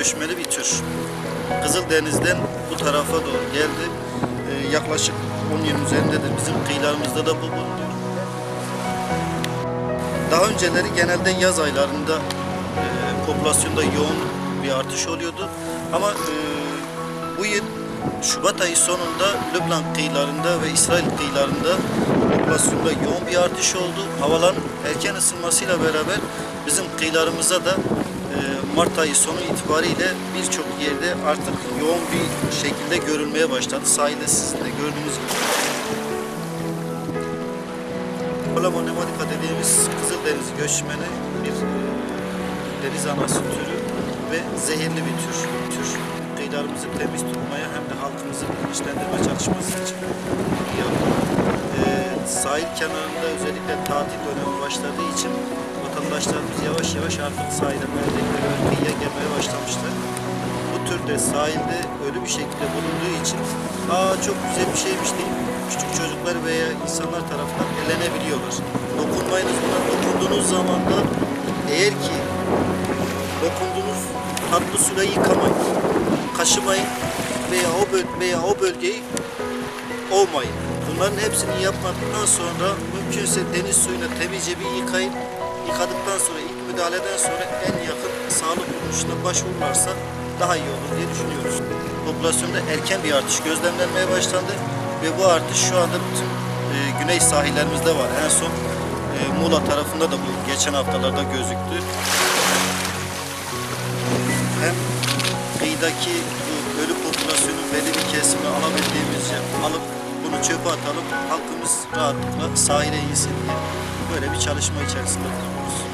göçmeni bir tür. Kızıldeniz'den bu tarafa doğru geldi. Ee, yaklaşık 10 yıl üzerindedir bizim kıyılarımızda da bu bulunuyor. Daha önceleri genelde yaz aylarında e, popülasyonda yoğun bir artış oluyordu. Ama e, bu yıl Şubat ayı sonunda Lübnan kıyılarında ve İsrail kıyılarında popülasyonda yoğun bir artış oldu. Havaların erken ısınmasıyla beraber bizim kıyılarımıza da e, Mart ayı sonu itibariyle birçok yerde artık yoğun bir şekilde görülmeye başladı. Sahilde sizin de gördüğünüz gibi. Palamonemonica dediğimiz Kızıldeniz göçmeni bir e, deniz anası türü ve zehirli bir tür. tür. Kıyılarımızı temiz tutmaya hem de halkımızı bilinçlendirme çalışması için yapıyor. E, sahil kenarında özellikle tatil dönemi başladığı için vatandaşlarımız yavaş yavaş artık sahile merkezlere ve kıyıya gelmeye başlamışlar. Bu türde sahilde ölü bir şekilde bulunduğu için aa çok güzel bir şeymiş deyip küçük çocuklar veya insanlar tarafından elenebiliyorlar. Dokunmayınız buna. Dokunduğunuz zaman da eğer ki dokunduğunuz tatlı suyla yıkamayın, kaşımayın veya o böl veya o bölgeyi olmayın. Bunların hepsini yapmadıktan sonra mümkünse deniz suyuna temizce bir yıkayın. Yıkadıktan sonra ilk müdahaleden sonra en yakın sağlık kuruluşuna başvururlarsa daha iyi olur diye düşünüyoruz. Popülasyonda erken bir artış gözlemlenmeye başlandı ve bu artış şu anda bütün e, güney sahillerimizde var. En son e, Muğla tarafında da bu geçen haftalarda gözüktü. Hem kıyıdaki belli bir kesimini alabildiğimizce alıp bunu çöpe atalım, halkımız rahatlıkla sahile insin diye böyle bir çalışma içerisinde bulunuyoruz.